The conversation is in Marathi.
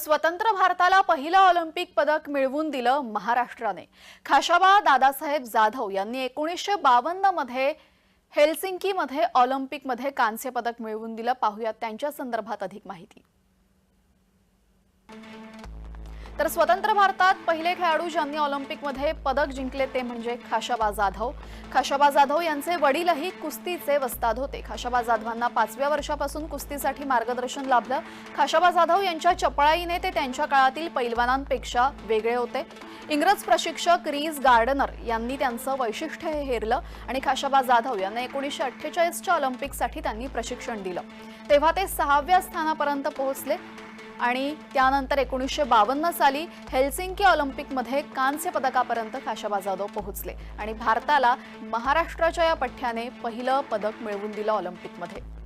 स्वतंत्र भारताला पहिलं ऑलिम्पिक पदक मिळवून दिलं महाराष्ट्राने. खाशाबा दादासाहेब जाधव यांनी एकोणीसशे बावन्नमध्ये हेल्सिंकीमध्ये ऑलिम्पिकमध्ये कांस्य पदक मिळवून दिलं. पाहूयात त्यांच्या संदर्भात अधिक माहिती. तर स्वतंत्र भारतात पहिले खेळाडू ज्यांनी ऑलिम्पिकमध्ये पदक जिंकले ते म्हणजे खाशाबा जाधव. खाशाबा जाधव यांचे वडीलही कुस्तीचे वस्ताद होते. खाशाबा जाधवांना पाचव्या वर्षापासून कुस्तीसाठी मार्गदर्शन लाभलं. खाशाबा जाधव यांच्या चपळाईने ते त्यांच्या काळातील पैलवानांपेक्षा वेगळे होते. इंग्रज प्रशिक्षक रीज गार्डनर यांनी त्यांचं वैशिष्ट्य हे हेरलं आणि खाशाबा जाधव यांना एकोणीसशे अठ्ठेचाळीसच्या ऑलिम्पिकसाठी त्यांनी प्रशिक्षण दिलं. तेव्हा ते सहाव्या स्थानापर्यंत पोहोचले. आणि त्यानंतर एकोणीसशे बावन्न साली हेल्सिंकी ऑलिम्पिकमध्ये कांस्य पदकापर्यंत खाशाबा जाधव पोहोचले. आणि भारताला महाराष्ट्राच्या या पठ्याने पहिलं पदक मिळवून दिलं ऑलिम्पिकमध्ये.